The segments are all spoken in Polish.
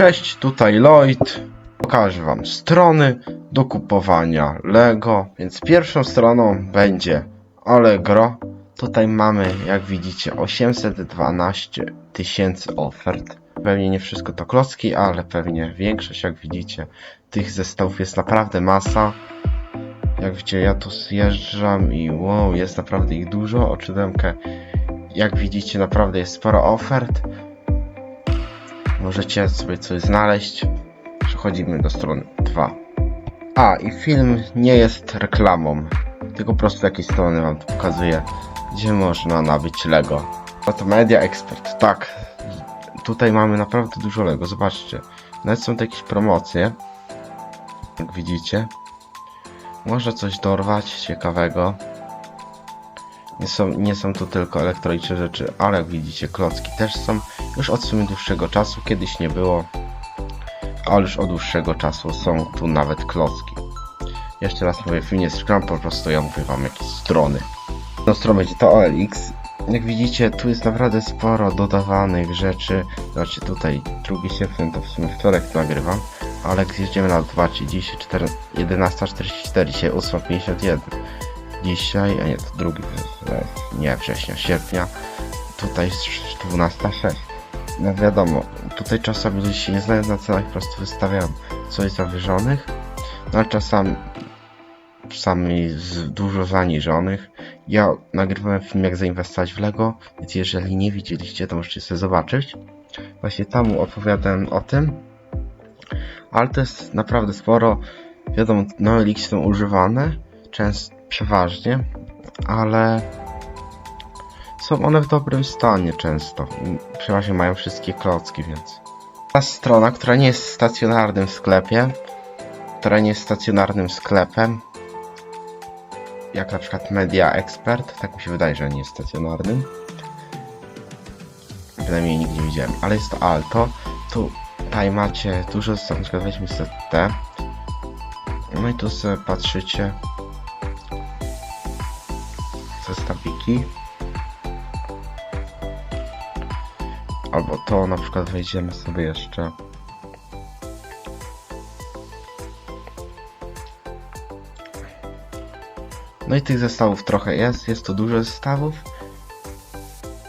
Cześć, tutaj Lloyd. Pokażę Wam strony do kupowania Lego. Więc pierwszą stroną będzie Allegro. Tutaj mamy, jak widzicie, 812 tysięcy ofert. Pewnie nie wszystko to klocki, ale pewnie większość, jak widzicie, tych zestawów jest naprawdę masa. Jak widzicie, ja tu zjeżdżam i wow, jest naprawdę ich dużo. O siódemkę, jak widzicie, naprawdę jest sporo ofert. Możecie sobie coś znaleźć. Przechodzimy do strony 2. A, i film nie jest reklamą, tylko po prostu jakieś strony wam pokazuję, gdzie można nabyć Lego. Oto Media Expert, tak. Tutaj mamy naprawdę dużo Lego, zobaczcie. Nawet są tu jakieś promocje. Jak widzicie. Można coś dorwać ciekawego. Nie są, nie są tu tylko elektroniczne rzeczy, ale jak widzicie, klocki też są. Już od sumie dłuższego czasu, kiedyś nie było, ale już od dłuższego czasu są tu nawet klocki. Jeszcze raz mówię, film jest reklam, po prostu ja mówię wam jakieś strony. Na stronie będzie to OLX. Jak widzicie, tu jest naprawdę sporo dodawanych rzeczy. Znaczy tutaj 2 sierpnia to w sumie wtorek nagrywam, ale jak zjedziemy na 2, czyli dzisiaj 4, 11.44, dzisiaj 8.51. Dzisiaj, a nie, to drugi, nie września, sierpnia. Tutaj jest 12.06. No wiadomo, tutaj czasami ludzie się nie znają na cenach, po prostu wystawiają coś zawyżonych, no a czasami, czasami z dużo zaniżonych. Ja nagrywałem film jak zainwestować w Lego, więc jeżeli nie widzieliście, to możecie sobie zobaczyć. Właśnie tam opowiadałem o tym, ale to jest naprawdę sporo. Wiadomo, na Elix są używane, często, przeważnie, ale są one w dobrym stanie często. Przeważnie mają wszystkie klocki, więc. Ta strona, która nie jest w stacjonarnym sklepie, która nie jest stacjonarnym sklepem, jak na przykład Media Expert, tak mi się wydaje, że nie jest stacjonarnym. Przynajmniej nigdzie nie widziałem, ale jest to Alto. Tu tutaj macie dużo zestawów, na przykład weźmy sobie. No i tu sobie patrzycie zestawiki. Albo to na przykład wejdziemy sobie jeszcze. No i tych zestawów trochę jest, jest to dużo zestawów.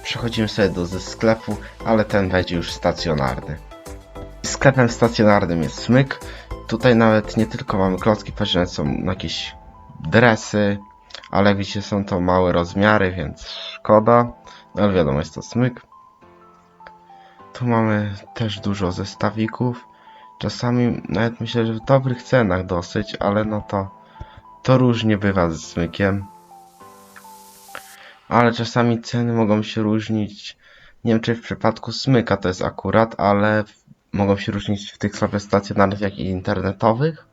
Przechodzimy sobie do ze sklepu, ale ten będzie już stacjonarny. Sklepem stacjonarnym jest Smyk. Tutaj nawet nie tylko mamy klocki, patrzcie, nawet są jakieś dresy, ale widzicie są to małe rozmiary, więc szkoda. No ale wiadomo, jest to Smyk. Tu mamy też dużo zestawików. Czasami nawet myślę, że w dobrych cenach dosyć, ale no to to różnie bywa ze smykiem. Ale czasami ceny mogą się różnić. Nie wiem czy w przypadku smyka to jest akurat, ale mogą się różnić w tych sklepach stacjonarnych jak i internetowych.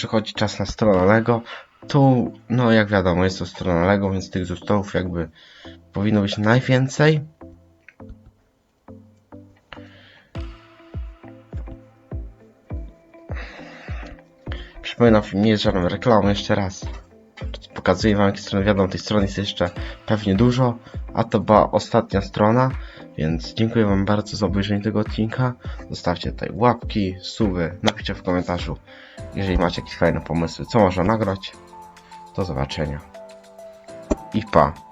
Przychodzi czas na stronę Lego. Tu, no jak wiadomo, jest to strona Lego, więc tych zestawów jakby powinno być najwięcej. Przypominam, nie jest żadną reklamą, jeszcze raz. Pokazuję wam jakie strony, wiadomo, tej strony jest jeszcze pewnie dużo, a to była ostatnia strona, więc dziękuję wam bardzo za obejrzenie tego odcinka. Zostawcie tutaj łapki, suby, napiszcie w komentarzu, jeżeli macie jakieś fajne pomysły, co można nagrać. Do zobaczenia. I pa.